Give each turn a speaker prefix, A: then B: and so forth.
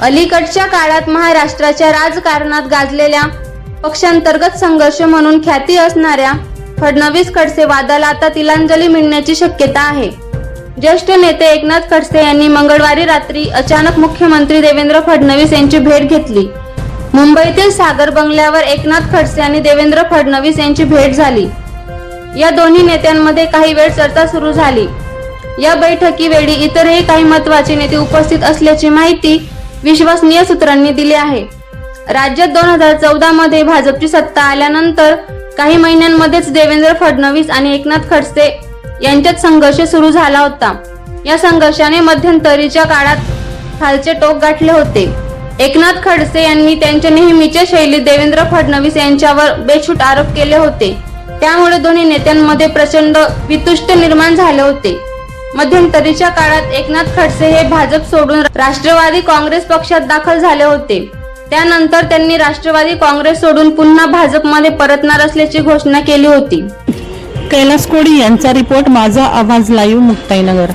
A: अलीकडच्या काळात महाराष्ट्राच्या राजकारणात गाजलेल्या पक्षांतर्गत संघर्ष म्हणून ख्याती असणाऱ्या फडणवीस खडसे वादाला आता तिलांजली मिळण्याची शक्यता आहे. ज्येष्ठ नेते एकनाथ खडसे यांनी मंगळवारी रात्री अचानक मुख्यमंत्री देवेंद्र फडणवीस यांची भेट घेतली. मुंबईतील सागर बंगल्यावर एकनाथ खडसे आणि देवेंद्र फडणवीस यांची भेट झाली. या दोन्ही नेत्यांमध्ये काही वेळ चर्चा सुरू झाली. या बैठकीवेळी इतरही काही महत्त्वाचे नेते उपस्थित असल्याची माहिती विश्वसनीय सूत्रांनी दिली आहे. राज्यात दोन हजार चौदा मध्ये भाजपची सत्ता आल्यानंतर काही महिन्यांमध्येच देवेंद्र फडणवीस आणि एकनाथ खडसे यांच्यात संघर्ष सुरू झाला होता. या संघर्षाने मध्यंतरीच्या काळात खालचे टोक गाठले होते. एकनाथ खडसे यांनी त्यांच्या नेहमीच्या शैलीत देवेंद्र फडणवीस यांच्यावर बेछूट आरोप केले होते. त्यामुळे दोन्ही नेत्यांमध्ये प्रचंड वितुष्ट निर्माण झाले होते. मध्यंतरीच्या काळात एकनाथ खडसे हे भाजप सोडून राष्ट्रवादी काँग्रेस पक्षात दाखल झाले होते. त्यानंतर त्यांनी राष्ट्रवादी काँग्रेस सोडून पुन्हा भाजपमध्ये परतणार असल्याची घोषणा केली होती.
B: कैलास कोडी यांचा रिपोर्ट माझा आवाज लाईव्ह मुक्ताईनगर.